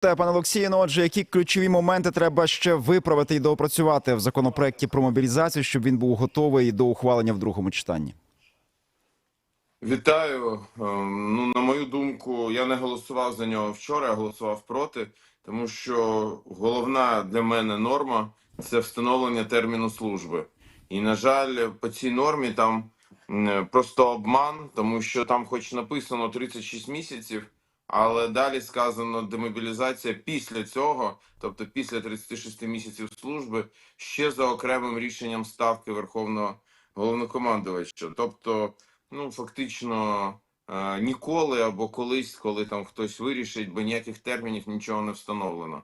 Та, пане Олексію, ну отже, які ключові моменти треба ще виправити і доопрацювати в законопроекті про мобілізацію, щоб він був готовий до ухвалення в другому читанні? Вітаю. Ем, Ну, на мою думку, я не голосував за нього вчора, я голосував проти, тому що головна для мене норма це встановлення терміну служби. І, на жаль, по цій нормі там просто обман, тому що там, хоч написано 36 місяців, але далі сказано демобілізація після цього, тобто після 36 місяців служби, ще за окремим рішенням ставки Верховного головнокомандувача. Тобто ну фактично е, ніколи або колись, коли там хтось вирішить, бо ніяких термінів нічого не встановлено.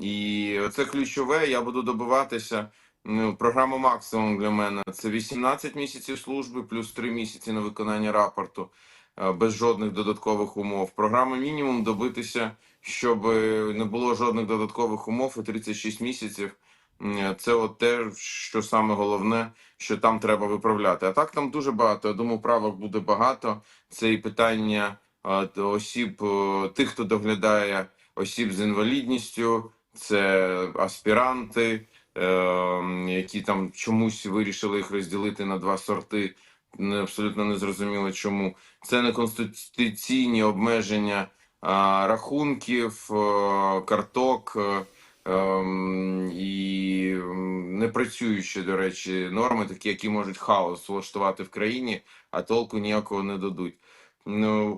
І це ключове. Я буду добиватися. Ну, програма максимум для мене це 18 місяців служби, плюс 3 місяці на виконання рапорту без жодних додаткових умов. Програма мінімум добитися, щоб не було жодних додаткових умов і 36 місяців. Це от те, що саме головне, що там треба виправляти. А так там дуже багато. Я думаю, правок буде багато. Це і питання е, осіб, е, тих, хто доглядає осіб з інвалідністю, це аспіранти, е, які там чомусь вирішили їх розділити на два сорти. Не абсолютно не зрозуміло чому. Це неконституційні обмеження а, рахунків, е, карток. е, Ем, і м, непрацюючі, до речі, норми, такі, які можуть хаос влаштувати в країні, а толку ніякого не дадуть. Ну,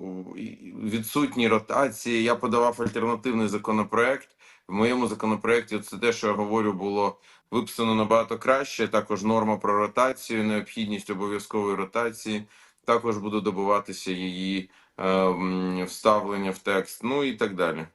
відсутні ротації. Я подавав альтернативний законопроект. В моєму законопроекті це те, що я говорю, було виписано набагато краще. Також норма про ротацію, необхідність обов'язкової ротації. Також буду добиватися її е, вставлення в текст, ну і так далі.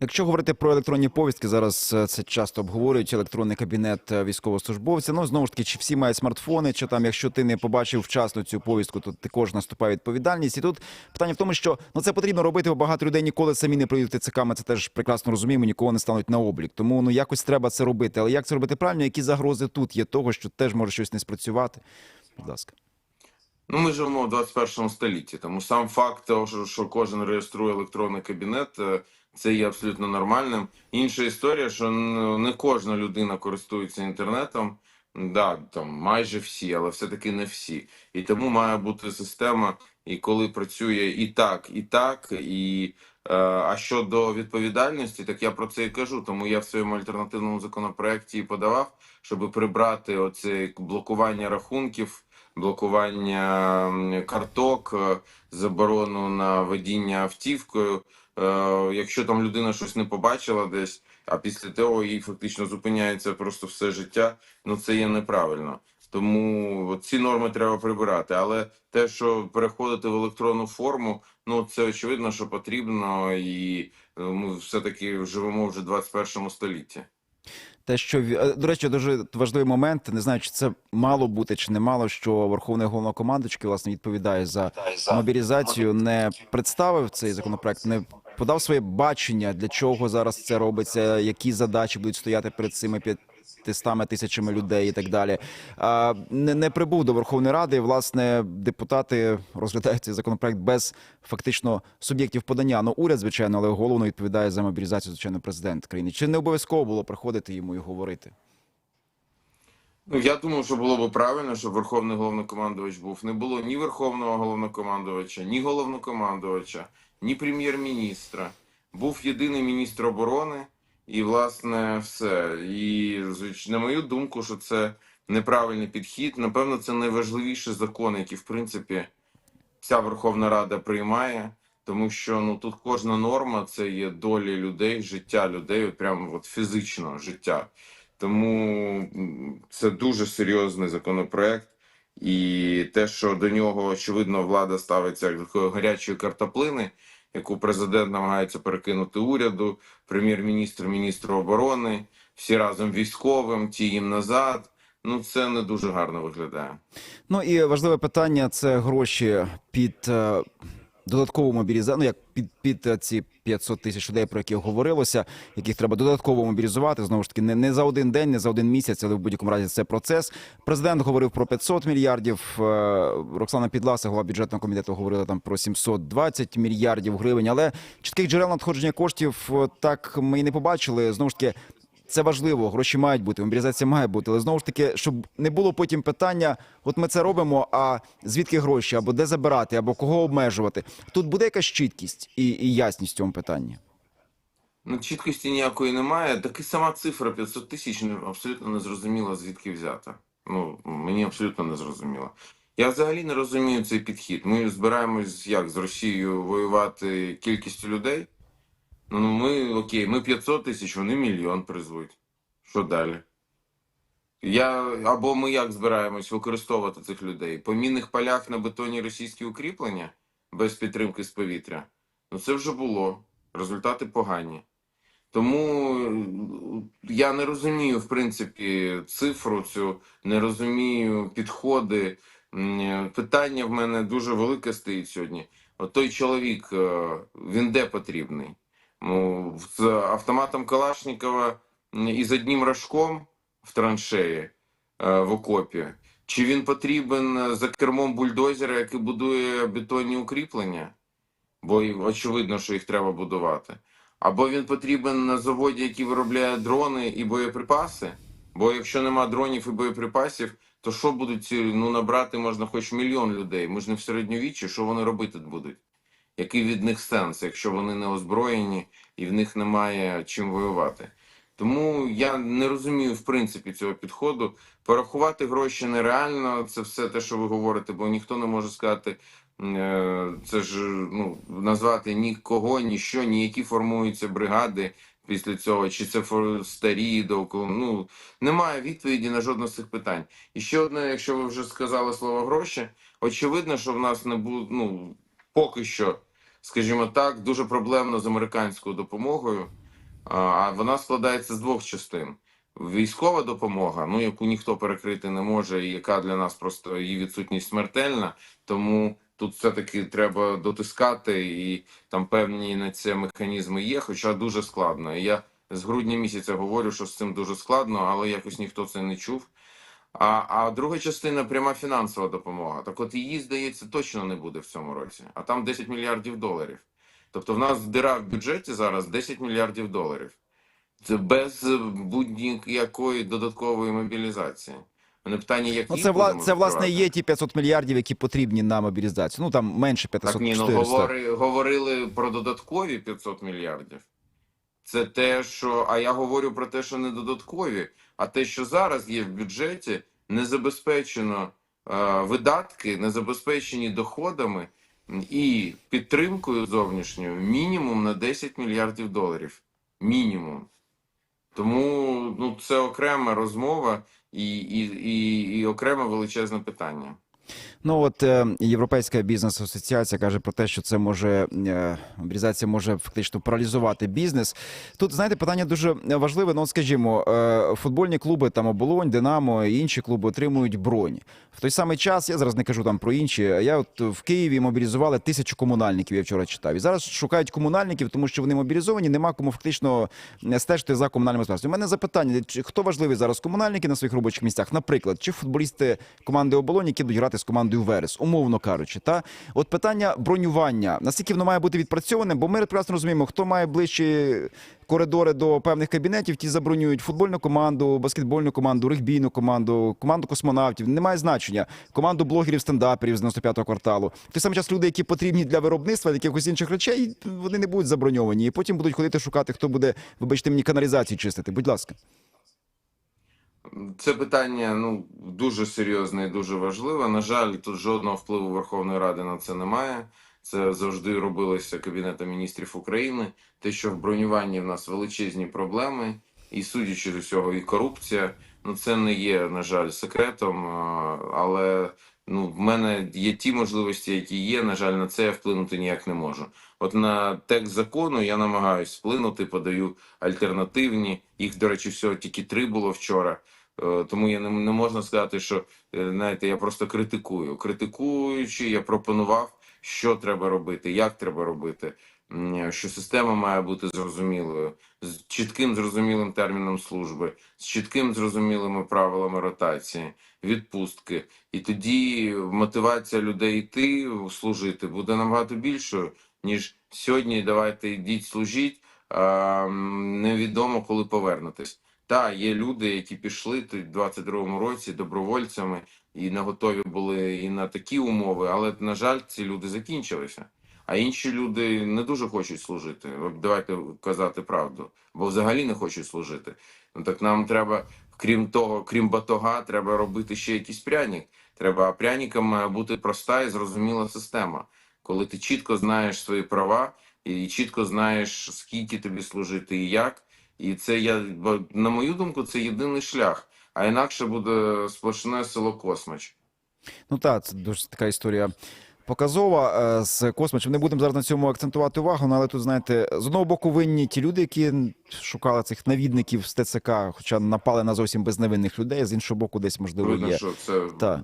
Якщо говорити про електронні повістки, зараз е, це часто обговорюють електронний кабінет е, військовослужбовця. Ну знову ж таки, чи всі мають смартфони, чи там, якщо ти не побачив вчасно цю повістку, то також наступає відповідальність. І тут питання в тому, що ну це потрібно робити, бо багато людей ніколи самі не прийдуть ТЦК. Ми це теж прекрасно розуміємо, нікого не стануть на облік. Тому ну якось треба це робити. Але як це робити правильно? Які загрози тут є того, що теж може щось не спрацювати? Будь ласка. Ну, ми живемо в 21 столітті, тому сам факт того, що, що кожен реєструє електронний кабінет, е, це є абсолютно нормальним. Інша історія, що не кожна людина користується інтернетом. Да, там майже всі, але все-таки не всі. І тому має бути система, і коли працює і так, і так, і е, а щодо відповідальності, так я про це і кажу. Тому я в своєму альтернативному законопроекті і подавав, щоб прибрати оце блокування рахунків блокування карток, е, заборону на водіння автівкою. Е, Якщо там людина щось не побачила десь, а після того їй фактично зупиняється просто все життя, ну це є неправильно. Тому ці норми треба прибирати. Але те, що переходити в електронну форму, ну це очевидно, що потрібно, і е, ми все-таки живемо вже в 21 столітті. Те, що е, до речі, дуже важливий момент. Не знаю, чи це мало бути чи не мало, що Верховний головнокомандочки власне відповідає за мобілізацію, не представив цей законопроект, не подав своє бачення, для чого зараз це робиться, які задачі будуть стояти перед цими 500 тисячами людей і так далі. Не, не прибув до Верховної Ради. І, власне, депутати розглядають цей законопроект без фактично суб'єктів подання. Ну, уряд, звичайно, але головно відповідає за мобілізацію, звичайно, президент країни. Чи не обов'язково було приходити йому і говорити? Ну, я думаю, що було б правильно, щоб верховний головнокомандувач був. Не було ні верховного головнокомандувача, ні головнокомандувача, ні прем'єр-міністра. Був єдиний міністр оборони, і власне все. І на мою думку, що це неправильний підхід. Напевно, це найважливіший закон, який в принципі вся Верховна Рада приймає. Тому що ну тут кожна норма це є долі людей, життя людей, от прямо от фізичного життя. Тому це дуже серйозний законопроект, і те, що до нього очевидно влада ставиться як такої гарячої картоплини, яку президент намагається перекинути уряду, прем'єр-міністр, міністру оборони, всі разом військовим, ті їм назад. Ну це не дуже гарно виглядає. Ну і важливе питання це гроші під е, додаткову мобілізацію, ну як під, під ці 500 тисяч людей, про яких говорилося, яких треба додатково мобілізувати. Знову ж таки, не, не за один день, не за один місяць, але в будь-якому разі це процес. Президент говорив про 500 мільярдів. е, Роксана Підласа, голова бюджетного комітету, говорила там про 720 мільярдів гривень. Але чітких джерел надходження коштів е, так ми і не побачили. Знову ж таки. Це важливо, гроші мають бути, мобілізація має бути, але знову ж таки, щоб не було потім питання: от ми це робимо, а звідки гроші, або де забирати, або кого обмежувати. Тут буде якась чіткість і, і ясність в цьому питанні. Ну, чіткості ніякої немає. Таки сама цифра 500 тисяч не- абсолютно не зрозуміла, звідки взята. Ну, мені абсолютно не зрозуміло. Я взагалі не розумію цей підхід. Ми збираємось як з Росією воювати кількістю людей. Ну, ну, ми окей, ми 500 тисяч, вони мільйон призвуть. Що далі? Я, або ми як збираємось використовувати цих людей? По мінних полях на бетоні російські укріплення без підтримки з повітря. Ну це вже було. Результати погані. Тому е, я не розумію, в принципі, цифру цю, не розумію підходи. Е, Питання в мене дуже велике стоїть сьогодні. От той чоловік, е, він де потрібний? Ну, з автоматом Калашникова і з одним рожком в траншеї е, в окопі. Чи він потрібен е, за кермом бульдозера, який будує бетонні укріплення? Бо очевидно, що їх треба будувати. Або він потрібен на заводі, який виробляє дрони і боєприпаси. Бо якщо нема дронів і боєприпасів, то що будуть ці ну набрати можна хоч мільйон людей. Ми ж не в середньовіччі, що вони робити будуть? Який від них сенс, якщо вони не озброєні і в них немає чим воювати? Тому я не розумію в принципі цього підходу. Порахувати гроші нереально. Це все те, що ви говорите, бо ніхто не може сказати. Е, Це ж ну назвати нікого, ніщо, ніякі формуються бригади після цього, чи це старі довкола. Ну немає відповіді на жодне з цих питань. І ще одне, якщо ви вже сказали слово гроші, очевидно, що в нас не буде ну поки що, скажімо так, дуже проблемно з американською допомогою. А вона складається з двох частин. Військова допомога, ну яку ніхто перекрити не може, і яка для нас просто її відсутність смертельна. Тому тут все-таки треба дотискати, і там певні на це механізми є, хоча дуже складно. Я з грудня місяця говорю, що з цим дуже складно, але якось ніхто це не чув. А, а друга частина пряма фінансова допомога. Так от її, здається, точно не буде в цьому році, а там 10 мільярдів доларів. Тобто в нас дира в бюджеті зараз 10 мільярдів доларів. Це без е, будь-якої додаткової мобілізації. Мене питання, як Ну це вла це власне є ті 500 мільярдів, які потрібні на мобілізацію. Ну там менше 500 Так ні, ну говори, говорили про додаткові 500 мільярдів. Це те, що. А я говорю про те, що не додаткові, а те, що зараз є в бюджеті, не забезпечено е, видатки, не забезпечені доходами і підтримкою зовнішньою мінімум на 10 мільярдів доларів. Мінімум. Тому ну, це окрема розмова і, і, і, і окреме величезне питання. Ну от е, Європейська бізнес-асоціація каже про те, що це може е, мобілізація може фактично паралізувати бізнес. Тут знаєте, питання дуже важливе. Ну, от, скажімо, е, футбольні клуби там оболонь, Динамо і інші клуби отримують бронь. В той самий час я зараз не кажу там про інші. Я от в Києві мобілізували тисячу комунальників. Я вчора читав. І зараз шукають комунальників, тому що вони мобілізовані. Нема кому фактично стежити за комунальним господарством. У мене запитання: хто важливий зараз комунальники на своїх робочих місцях? Наприклад, чи футболісти команди оболонь, які будуть грати з командою Верес, умовно кажучи, та от питання бронювання. Наскільки воно має бути відпрацьоване? Бо ми прекрасно розуміємо, хто має ближчі коридори до певних кабінетів, ті забронюють футбольну команду, баскетбольну команду, регбійну команду, команду космонавтів. Немає значення. Команду блогерів стендаперів з 95-го кварталу. В той самий час люди, які потрібні для виробництва якихось інших речей, вони не будуть заброньовані. І потім будуть ходити шукати, хто буде, вибачте мені, каналізацію чистити. Будь ласка. Це питання ну дуже серйозне і дуже важливе. На жаль, тут жодного впливу Верховної Ради на це немає. Це завжди робилося Кабінетом міністрів України. Те, що в бронюванні в нас величезні проблеми, і судячи з усього, і корупція. Ну це не є, на жаль, секретом. Але ну в мене є ті можливості, які є. На жаль, на це я вплинути ніяк не можу. От на текст закону я намагаюсь вплинути, подаю альтернативні. Їх, до речі, всього тільки три було вчора. Е, Тому я не, не можна сказати, що е, знаєте, я просто критикую. Критикуючи, я пропонував, що треба робити, як треба робити, що система має бути зрозумілою, з чітким зрозумілим терміном служби, з чітким зрозумілими правилами ротації, відпустки. І тоді мотивація людей йти служити буде набагато більшою, ніж сьогодні. Давайте йдіть служіть. а, Невідомо, коли повернетесь. Так, є люди, які пішли в 22-му році добровольцями і не готові були і на такі умови, але на жаль, ці люди закінчилися. А інші люди не дуже хочуть служити. Давайте казати правду, бо взагалі не хочуть служити. Ну так нам треба, крім того, крім батога, треба робити ще якийсь пряник. Треба а пряником має бути проста і зрозуміла система, коли ти чітко знаєш свої права і чітко знаєш, скільки тобі служити і як. І це я на мою думку, це єдиний шлях. А інакше буде сплошне село Космач. Ну так, це дуже така історія показова е, з космичем. Не будемо зараз на цьому акцентувати увагу, ну, але тут, знаєте, з одного боку винні ті люди, які шукали цих навідників з ТЦК, хоча напали на зовсім безневинних людей. З іншого боку, десь можливо Видно, є. що це Так.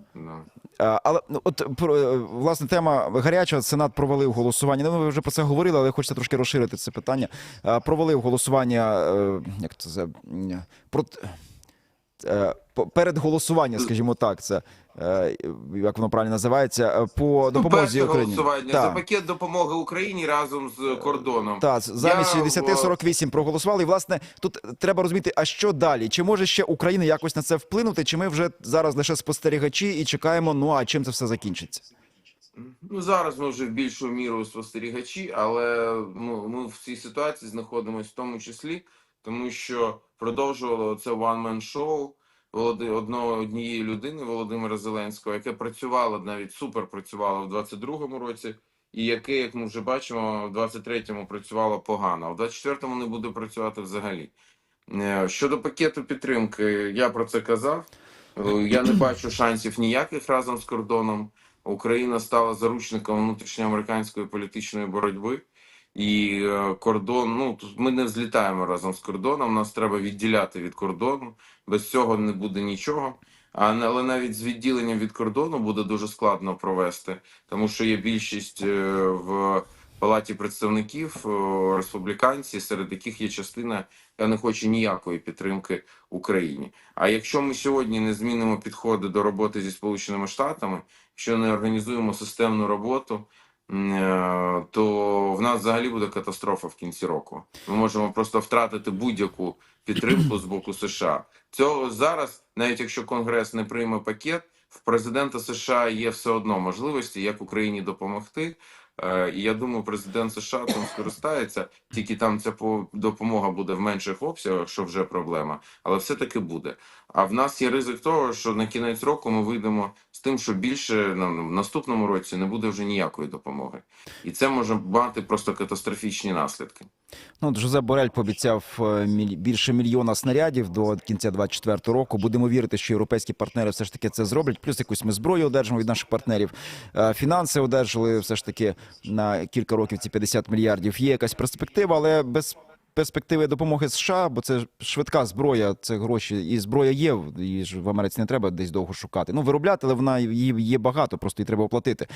Але ну, от е, власне тема гаряча. Сенат провалив голосування. Ну, ми вже про це говорили, але хочеться трошки розширити це питання. Провалив голосування. е, Як це про перед голосуванням, скажімо так, це е, як воно правильно називається, е, по допомозі перше Україні. голосування Так. за пакет допомоги Україні разом з кордоном. Так, замість Я, 60-48 проголосували. І власне тут треба розуміти, а що далі? Чи може ще Україна якось на це вплинути? Чи ми вже зараз лише спостерігачі і чекаємо? Ну а чим це все закінчиться? Ну зараз ми вже в більшу міру спостерігачі, але ну, ми в цій ситуації знаходимося в тому числі, тому що продовжувало це one-man Володи одного однієї людини Володимира Зеленського, яке працювало навіть супер працювало в 22-му році, і яке, як ми вже бачимо, в 23-му працювало погано, а в 24-му не буде працювати взагалі. Е, Щодо пакету підтримки, я про це казав. Я не бачу шансів ніяких разом з кордоном. Україна стала заручником внутрішньоамериканської політичної боротьби, і е, кордон. Ну ми не взлітаємо разом з кордоном. Нас треба відділяти від кордону. Без цього не буде нічого. Але навіть з відділенням від кордону буде дуже складно провести, тому що є більшість е, в палаті представників республіканці, серед яких є частина, яка не хоче ніякої підтримки Україні. А якщо ми сьогодні не змінимо підходи до роботи зі Сполученими Штатами, якщо не організуємо системну роботу, то в нас взагалі буде катастрофа в кінці року. Ми можемо просто втратити будь-яку підтримку з боку США. Цього зараз, навіть якщо Конгрес не прийме пакет, в президента США є все одно можливості, як Україні допомогти. Е, І я думаю, президент США цим скористається, тільки там ця допомога буде в менших обсягах, що вже проблема, але все-таки буде. А в нас є ризик того, що на кінець року ми вийдемо з тим, що більше в наступному році не буде вже ніякої допомоги, і це може мати просто катастрофічні наслідки. Ну, от Борель пообіцяв е, більше мільйона снарядів до кінця 2024 року. Будемо вірити, що європейські партнери все ж таки це зроблять. Плюс якусь ми зброю одержимо від наших партнерів. Е, Фінанси одержали все ж таки на кілька років ці 50 мільярдів. Є якась перспектива, але без перспективи допомоги США, бо це швидка зброя, це гроші, і зброя є. Її ж в Америці не треба десь довго шукати. Ну виробляти, але вона її є багато, просто її треба оплатити.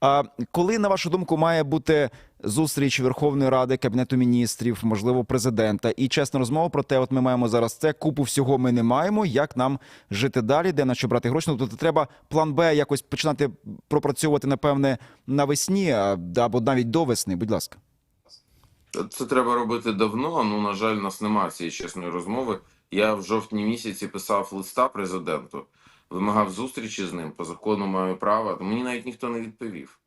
А коли, на вашу думку, має бути зустріч Верховної Ради, Кабінету міністрів, можливо, президента, і чесна розмова про те, от ми маємо зараз це. Купу всього ми не маємо. Як нам жити далі, де на що брати гроші? Ну, тобто треба план Б якось починати пропрацьовувати, напевне, навесні або навіть до весни. Будь ласка. Це треба робити давно. Ну на жаль, нас немає цієї чесної розмови. Я в жовтні місяці писав листа президенту, вимагав зустрічі з ним. По закону маю право. Мені навіть ніхто не відповів.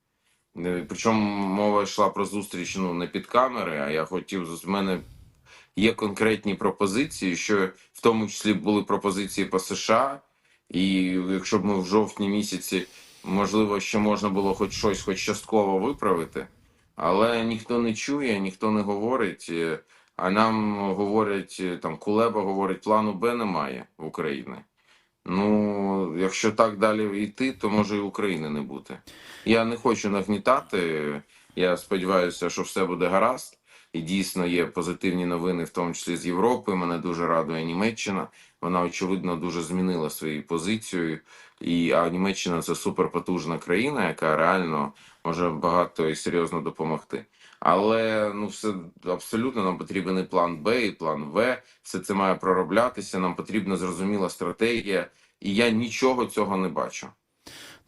Е, Причому мова йшла про зустріч ну не під камери. А я хотів з мене є конкретні пропозиції, що в тому числі були пропозиції по США. І якщо б ми в жовтні місяці, можливо, ще можна було хоч щось, хоч частково виправити. Але ніхто не чує, ніхто не говорить. е, А нам говорять е, там Кулеба говорить, плану Б немає в Україні. Ну, якщо так далі йти, то може і України не бути. Я не хочу нагнітати. Я сподіваюся, що все буде гаразд. І дійсно є позитивні новини, в тому числі з Європи. Мене дуже радує Німеччина. Вона очевидно дуже змінила свою позицію. І а Німеччина це суперпотужна країна, яка реально може багато і серйозно допомогти. Але ну все абсолютно нам потрібен і план Б, і план В. Все це має пророблятися. Нам потрібна зрозуміла стратегія, і я нічого цього не бачу.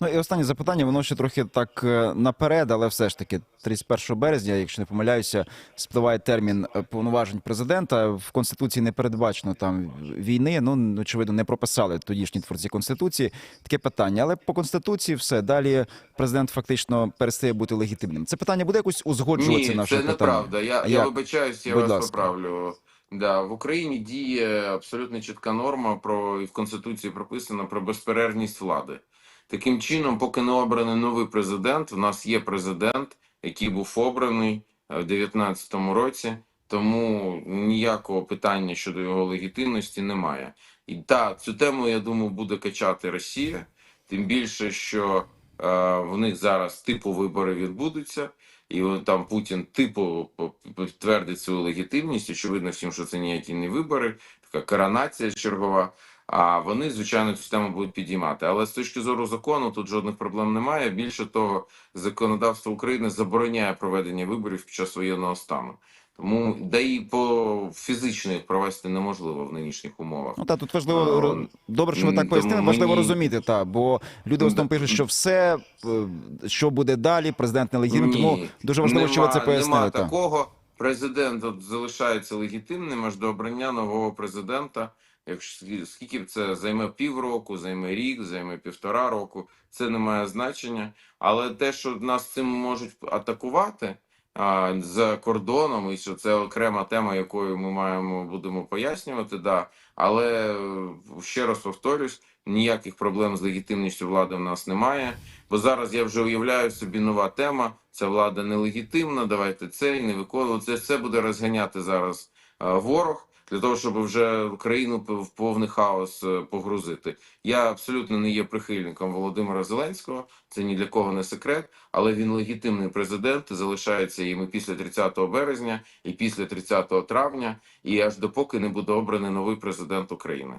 Ну і останнє запитання, воно ще трохи так е, наперед, але все ж таки 31 березня, якщо не помиляюся, спливає термін е, повноважень президента. В конституції не передбачено там війни. Ну очевидно, не прописали тодішні творці конституції. Таке питання. Але по конституції все далі президент фактично перестає бути легітимним. Це питання буде якось узгоджуватися Ні, наше це неправда. Я, я як? вибачаюсь, я Будь вас ласка. поправлю. Да, в Україні діє абсолютно чітка норма про і в конституції прописано про безперервність влади. Таким чином, поки не обраний новий президент, в нас є президент, який був обраний е, в 2019 році, тому ніякого питання щодо його легітимності немає. І так, цю тему я думаю буде качати Росія, тим більше, що е, в них зараз типу вибори відбудуться. І там Путін типу підтвердить свою легітимність. Очевидно всім, що це ніякі не вибори, така коронація чергова. А вони, звичайно, цю тему будуть підіймати. Але з точки зору закону тут жодних проблем немає. Більше того, законодавство України забороняє проведення виборів під час воєнного стану. Тому да і по фізично їх провести неможливо в нинішніх умовах. Ну та тут важливо А, добре, що ви так пояснили. тому Важливо розуміти, та бо люди Ну, да- пишуть, що все е, що буде далі, президент нелегітимний. Тому дуже важливо, що ви це нема- пояснили. Нема та. такого. Президент от залишається легітимним аж до обрання нового президента. Якщо скі- скільки це займе півроку, займе рік, займе півтора року, це не має значення. Але те, що нас цим можуть атакувати а, за кордоном, і що це окрема тема, якою ми маємо будемо пояснювати, да. Але е, ще раз повторюсь, ніяких проблем з легітимністю влади в нас немає. Бо зараз я вже уявляю собі нова тема. Ця влада нелегітимна. Давайте це не виконувати. Це все буде розганяти зараз е, ворог для того, щоб вже Україну п- в повний хаос е, погрузити. Я абсолютно не є прихильником Володимира Зеленського. Це ні для кого не секрет, але він легітимний президент, залишається їм і після 30 березня, і після 30 травня, і аж допоки не буде обраний новий президент України.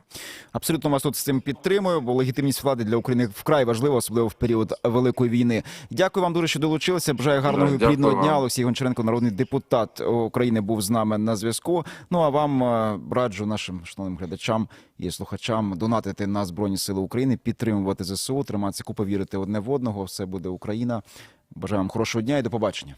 Абсолютно вас тут з цим підтримую, бо легітимність влади для України вкрай важлива, особливо в період великої війни. Дякую вам дуже, що долучилися. Бажаю гарного і плідного дня. Олексій Гончаренко, народний депутат України, був з нами на зв'язку. Ну а вам е, раджу нашим шановним глядачам і слухачам донатити на збройні сили України, підтримувати ЗСУ, триматися купи, вірити одне в одного. Все буде Україна. Бажаю вам хорошого дня і до побачення.